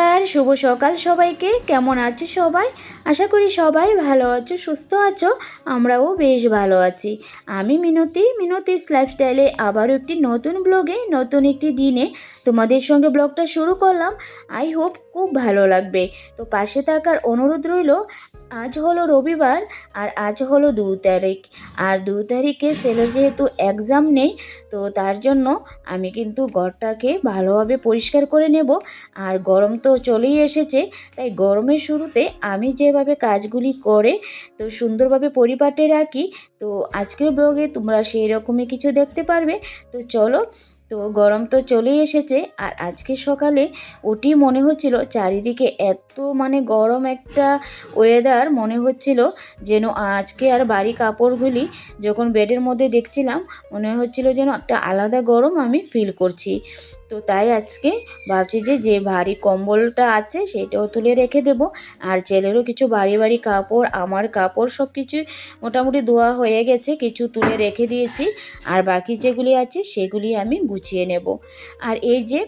নমস্কার, শুভ সকাল সবাইকে। কেমন আছো সবাই? আশা করি সবাই ভালো আছো, সুস্থ আছো, আমরাও বেশ ভালো আছি। আমি মিনতি মিনতি লাইফস্টাইলে আবারও একটি নতুন ব্লগে নতুন একটি দিনে তোমাদের সঙ্গে ব্লগটা শুরু করলাম। আই হোপ খুব ভালো লাগবে। তো পাশে থাকার অনুরোধ রইল, আজ হলো রবিবার আর আজ হলো দু তারিখ। আর দু তারিখে ছেলে যেহেতু এক্সাম নেই, তো তার জন্য আমি কিন্তু ঘরটাকে ভালোভাবে পরিষ্কার করে নেব। আর গরম তো চলেই এসেছে, তাই গরমের শুরুতে আমি যেভাবে কাজগুলি করে, তো সুন্দরভাবে পরিপাটে রাখি, তো আজকের ব্লগে তোমরা সেই রকমই কিছু দেখতে পারবে। তো চলো তো গরম তো চলেই এসেছে আর আজকে সকালে ওটি মনে হচ্ছিল চারিদিকে এত মানে গরম একটা ওয়েদার মনে হচ্ছিল যেন আজকে আর বাড়ি কাপড়গুলি যখন বেডের মধ্যে দেখছিলাম, মনে হচ্ছিল যেন একটা আলাদা গরম আমি ফিল করছি। তো তাই আজকে ভাবছি যে যে ভারী কম্বলটা আছে সেটাও তুলে রেখে দেব। আর ছেলেরও কিছু ভারী ভারী কাপড়, আমার কাপড় সব কিছুই মোটামুটি ধোয়া হয়ে গেছে, কিছু তুলে রেখে দিয়েছি। আর বাকি যেগুলি আছে সেগুলি আমি গুছিয়ে নেব। আর এই যে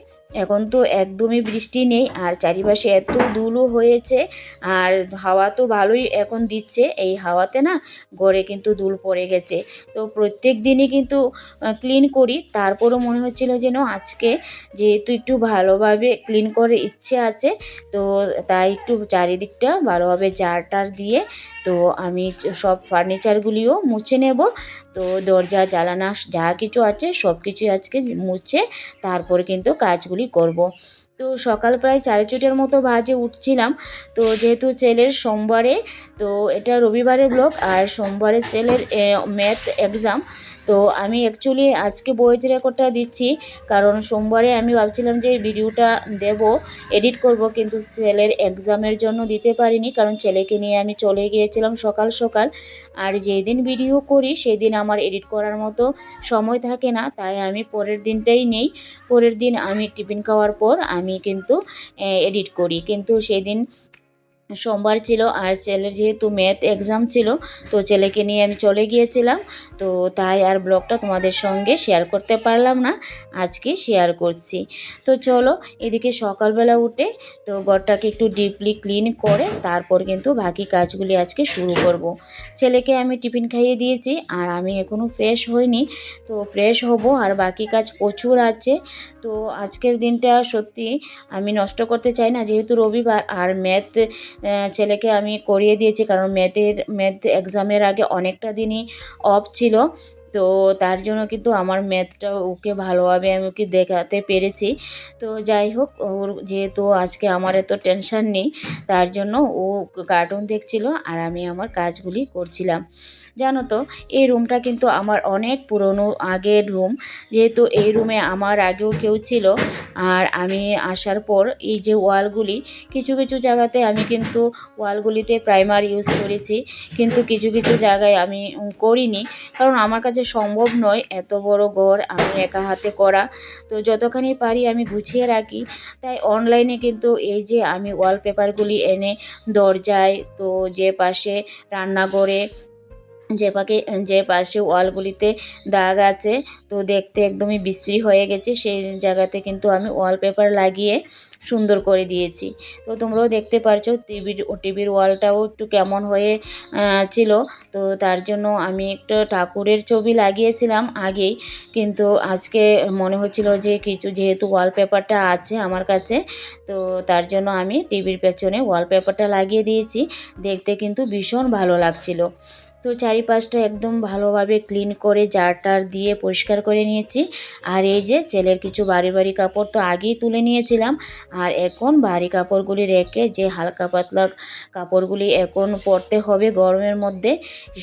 এখন তো একদমই বৃষ্টি নেই আর চারিপাশে এত ধুলো হয়েছে আর হাওয়া তো ভালোই এখন দিচ্ছে। এই হাওয়াতে না গড়ে কিন্তু দুল পড়ে গেছে। তো প্রত্যেক দিনই কিন্তু ক্লিন করি। তারপরও মনে হচ্ছিল যেন আজকে যেহেতু একটু ভালোভাবে ক্লিন করে ইচ্ছে আছে, তো তাই একটু চারিদিকটা ভালোভাবে জার টার দিয়ে তো আমি সব ফার্নিচারগুলিও মুছে নেব তো দরজা জ্বালানা যা কিছু আছে সব কিছুই আজকে মুছে তারপর কিন্তু কাজগুলি করব। তো সকাল প্রায় চারে চুটের মতো বাজে উঠছিলাম তো যেহেতু ছেলের সোমবারে, তো এটা রবিবারের ব্লক আর সোমবারে ছেলের ম্যাথ এক্সাম তো আমি অ্যাকচুয়ালি আজকে ভয়েস রেকর্ডটা দিচ্ছি, কারণ সোমবারে আমি ভাবছিলাম যে ভিডিওটা দেব এডিট করব, কিন্তু ছেলের এক্সামের জন্য দিতে পারিনি, কারণ ছেলেকে নিয়ে আমি চলে গিয়েছিলাম সকাল সকাল। আর যেই দিন ভিডিও করি সেই দিন আমার এডিট করার মতো সময় থাকে না, তাই আমি পরের দিনটাই নেই। পরের দিন আমি টিফিন খাওয়ার পর আমি কিন্তু এডিট করি। কিন্তু সেই দিন সোমবার ছিল আর ছেলের যেহেতু ম্যাথ এক্সাম ছিল, তো ছেলেকে নিয়ে আমি চলে গিয়েছিলাম। তো তাই আর ব্লগটা তোমাদের সঙ্গে শেয়ার করতে পারলাম না, আজকে শেয়ার করছি। তো চলো এদিকে সকালবেলা উঠে তো ঘরটাকে একটু ডিপলি ক্লিন করে তারপর কিন্তু বাকি কাজগুলি আজকে শুরু করব। ছেলেকে আমি টিফিন খাইয়ে দিয়েছি আর আমি এখনও ফ্রেশ হইনি, তো ফ্রেশ হব আর বাকি কাজ প্রচুর আছে। তো আজকের দিনটা সত্যি আমি নষ্ট করতে চাই না, যেহেতু রবিবার আর ম্যাথ ছেলেকে আমি করিয়ে দিয়েছি কারণ ম্যাথের ম্যাথ এক্সামের আগে অনেকটা দিনই অফ ছিল। তো তার জন্য কিন্তু আমার ম্যাথটা ওকে ভালোভাবে আমি ওকে দেখাতে পেরেছি। তো যাই হোক, ওর যেহেতু আজকে আমার এত টেনশন নেই, তার জন্য ও কার্টুন দেখছিল আর আমি আমার কাজগুলি করছিলাম। জানো তো, এই রুমটা কিন্তু আমার অনেক পুরনো আগের রুম যেহেতু এই রুমে আমার আগেও কেউ ছিল আর আমি আসার পর এই যে ওয়ালগুলি, কিছু কিছু জায়গাতে আমি কিন্তু ওয়ালগুলিতে প্রাইমার ইউজ করেছি। কিন্তু কিছু কিছু জায়গায় আমি করিনি। কারণ আমার কাছে সম্ভব নয়, এত বড় ঘর আমি একা হাতে করা। তো যতখানি পারি আমি গুছিয়ে রাখি। তাই অনলাইনে কিন্তু এই যে আমি ওয়ালপেপারগুলি এনে দরজায়, তো যে পাশে রান্নাঘরে, যে পাকে, যে পাশে ওয়ালগুলিতে দাগ আছে, তো দেখতে একদমই বিশ্রী হয়ে গেছে। সেই জায়গাতে কিন্তু আমি ওয়ালপেপার লাগিয়ে সুন্দর করে দিয়েছি। তো তোমরাও দেখতে পারছ টিভির টিভির ওয়ালটাও একটু কেমন হয়ে ছিল। তো তার জন্য আমি একটা ঠাকুরের ছবি লাগিয়েছিলাম আগেই। কিন্তু আজকে মনে হচ্ছিল যে কিছু যেহেতু ওয়ালপেপারটা আছে আমার কাছে, তো তার জন্য আমি টিভির পেছনে ওয়ালপেপারটা লাগিয়ে দিয়েছি। দেখতে কিন্তু ভীষণ ভালো লাগছিল। তো চারিপাশটা একদম ভালোভাবে ক্লিন করে জার টার দিয়ে পরিষ্কার করে নিয়েছি। আর এই যে ছেলের কিছু বাড়ি বাড়ি কাপড় তো আগেই তুলে নিয়েছিলাম। আর এখন ভারী কাপড়গুলি রেখে যে হালকা পাতলা কাপড়গুলি এখন পরতে হবে গরমের মধ্যে,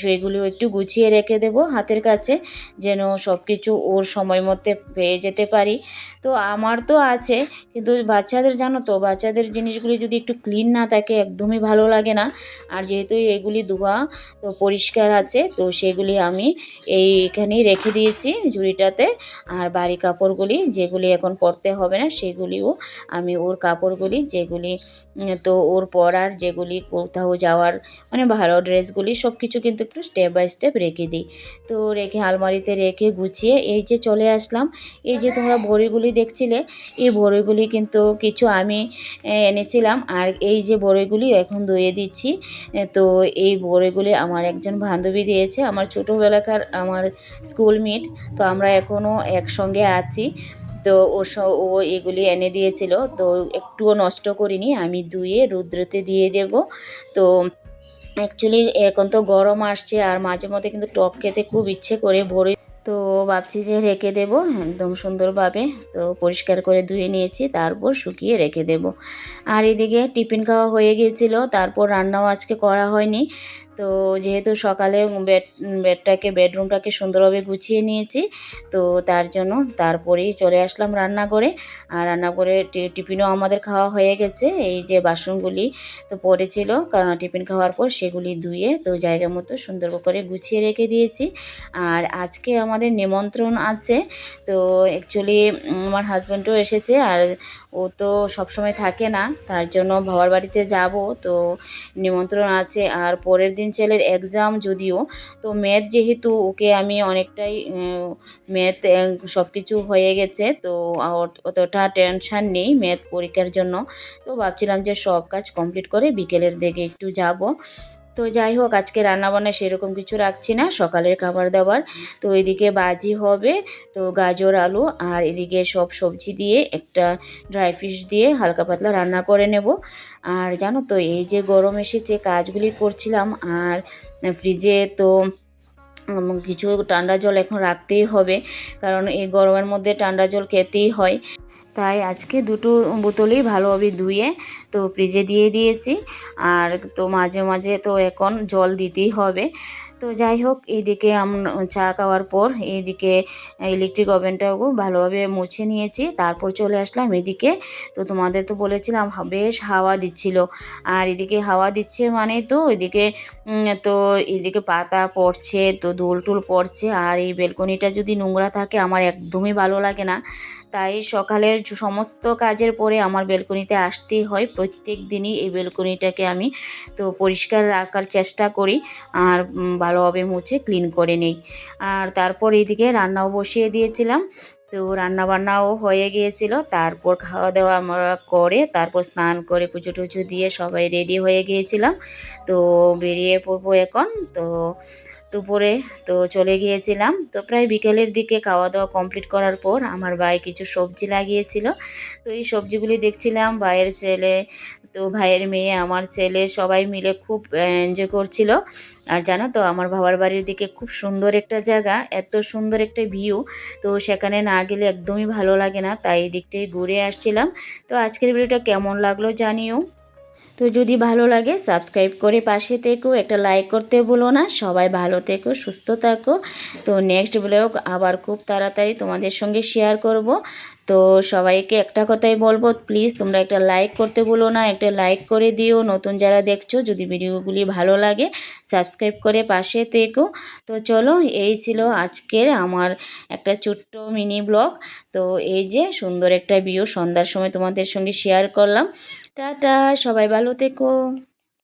সেগুলিও একটু গুছিয়ে রেখে দেব হাতের কাছে, যেন সব কিছু ওর সময় মধ্যে পেয়ে যেতে পারি। তো আমার তো আছে, কিন্তু বাচ্চাদের জানো তো, বাচ্চাদের জিনিসগুলি যদি একটু ক্লিন না থাকে একদমই ভালো লাগে না। আর যেহেতু এগুলি ধোয়া তো পরিষ্কার আছে, তো সেগুলি আমি এইখানেই রেখে দিয়েছি ঝুড়িটাতে। আর বাড়ি কাপড়গুলি যেগুলি এখন পরতে হবে না, সেগুলিও আমি ওর কাপড়গুলি, যেগুলি তো ওর পরার যেগুলি কোথাও যাওয়ার মানে ভালো ড্রেসগুলি সব কিছু কিন্তু একটু স্টেপ বাই স্টেপ রেখে দিই। তো রেখে, আলমারিতে রেখে গুছিয়ে এই যে চলে আসলাম। এই যে তোমরা বড়িগুলি দেখছিলে, এই বড়িগুলি কিন্তু কিছু আমি এনেছিলাম। আর এই যে বড়িগুলি এখন ধুয়ে দিচ্ছি। তো এই বড়িগুলি আমার একজন বান্ধবী দিয়েছে, আমার ছোটোবেলাকার আমার স্কুলমেট তো আমরা এখনও একসঙ্গে আছি। তো ও ও এগুলি এনে দিয়েছিল, তো একটুও নষ্ট করিনি। আমি ধুয়ে রুদ্রতে দিয়ে দেব। তো অ্যাকচুয়ালি এখন তো গরম আসছে, আর মাঝে মধ্যে কিন্তু টক খেতে খুব ইচ্ছে করে ভরে। তো ভাবছি যে রেখে দেব, একদম সুন্দরভাবে। তো পরিষ্কার করে ধুয়ে নিয়েছি, তারপর শুকিয়ে রেখে দেব। আর এদিকে টিফিন খাওয়া হয়ে গিয়েছিল, তারপর রান্নাও আজকে করা হয়নি। তো যেহেতু সকালে বেড বেডটাকে বেডরুমটাকে সুন্দরভাবে গুছিয়ে নিয়েছি, তো তার জন্য তারপরেই চলে আসলাম রান্না করে আর রান্না করে টিফিনও আমাদের খাওয়া হয়ে গেছে, এই যে বাসনগুলি তো পড়েছিল টিফিন খাওয়ার পর সেগুলি ধুয়ে তো জায়গা মতো সুন্দর করে গুছিয়ে রেখে দিয়েছি। আর আজকে আমাদের নিমন্ত্রণ আছে, তো অ্যাকচুয়ালি আমার হাজব্যান্ডও এসেছে, আর ও তো সবসময় থাকে না, তার জন্য বাবার বাড়িতে যাব। তো নিমন্ত্রণ আছে। আর পরের দিন ছেলের এক্সাম যদিও, তো ম্যাথ যেহেতু ওকে আমি অনেকটাই ম্যাথ সব কিছু হয়ে গেছে। তো অতটা টেনশান নেই ম্যাথ পরীক্ষার জন্য। তো ভাবছিলাম যে সব কাজ কমপ্লিট করে বিকেলের দিকে একটু যাব। তো যাই হোক, আজকে রান্নাবান্না সেরকম কিছু রাখছি না। সকালের খাবার দাবার। তো এদিকে বাজি হবে, তো গাজর, আলু, আর এদিকে সব সবজি দিয়ে একটা ড্রাই ফিশ দিয়ে হালকা পাতলা রান্না করে নেব। আর জানো তো, এই যে গরম এসেছে, কাজগুলি করছিলাম, আর ফ্রিজে তো কিছু ঠান্ডা জল এখন রাখতেই হবে, কারণ এই গরমের মধ্যে ঠান্ডা জল খেতেই হয়। তাই আজকে দুটো বোতলই ভালোভাবে ধুয়ে তো ফ্রিজে দিয়ে দিয়েছি। আর তো মাঝে মাঝে তো এখন জল দিতেই হবে। তো যাই হোক এইদিকে চা খাওয়ার পর এইদিকে ইলেকট্রিক ওভেনটাও ভালোভাবে মুছে নিয়েছি। তারপর চলে আসলাম এদিকে। তো তোমাদের তো বলেছিলাম বেশ হাওয়া দিচ্ছিল। আর এদিকে হাওয়া দিচ্ছে মানে তো এদিকে তো এদিকে পাতা পড়ছে, তো দোল টুল পড়ছে। আর এই বেলকনিটা যদি নোংরা থাকে, আমার একদমই ভালো লাগে না। তাই সকালের সমস্ত কাজের পরে আমার বেলকনিতে আসতেই হয়। প্রত্যেক দিনই এই বেলকনিটাকে আমি তো পরিষ্কার রাখার চেষ্টা করি আর ভালোভাবে মুছে ক্লিন করে নেই। আর তারপর এদিকে রান্নাও বসিয়ে দিয়েছিলাম। তো রান্নাবান্নাও হয়ে গিয়েছিল। তারপর খাওয়া দাওয়া আমরা করে তারপর স্নান করে পুজো টুজো দিয়ে সবাই রেডি হয়ে গিয়েছিলাম। তো বেরিয়ে পড়ব এখন। তো দুপুরে তো চলে গিয়েছিলাম। তো প্রায় বিকেলের দিকে খাওয়া দাওয়া কমপ্লিট করার পর আমার ভাই কিছু সবজি লাগিয়েছিল। তো এই সবজিগুলি দেখছিলাম, ভাইয়ের ছেলে, তো ভাইয়ের মেয়ে, আমার ছেলে সবাই মিলে খুব এনজয় করছিল। আর জানো তো, আমার বাবার বাড়ির দিকে খুব সুন্দর একটা জায়গা, এত সুন্দর একটা ভিউ তো সেখানে না গেলে একদমই ভালো লাগে না, তাই এই দিকটাই ঘুরে আসছিলাম। তো আজকের ভিডিওটা কেমন লাগল জানিও। তো যদি ভালো লাগে সাবস্ক্রাইব করে পাশে থেকো, একটা লাইক করতে ভুলো না। সবাই ভালো থেকো, সুস্থ থাকো। তো নেক্সট ব্লগ আবার খুব তাড়াতাড়ি তোমাদের সঙ্গে শেয়ার করব। তো সবাইকে একটা কথাই বলব প্লিজ তোমরা একটা লাইক করতে ভুলো না, একটা লাইক করে দিও। নতুন যারা দেখছ, যদি ভিডিওগুলি ভালো লাগে সাবস্ক্রাইব করে পাশে থেকো। তো চলো, এই ছিল আজকের আমার একটা ছোট্ট মিনি ব্লগ তো এই যে সুন্দর একটা ভিউ সন্ধ্যার সময় তোমাদের সঙ্গে শেয়ার করলাম। টাটা, সবাই ভালো থেকো।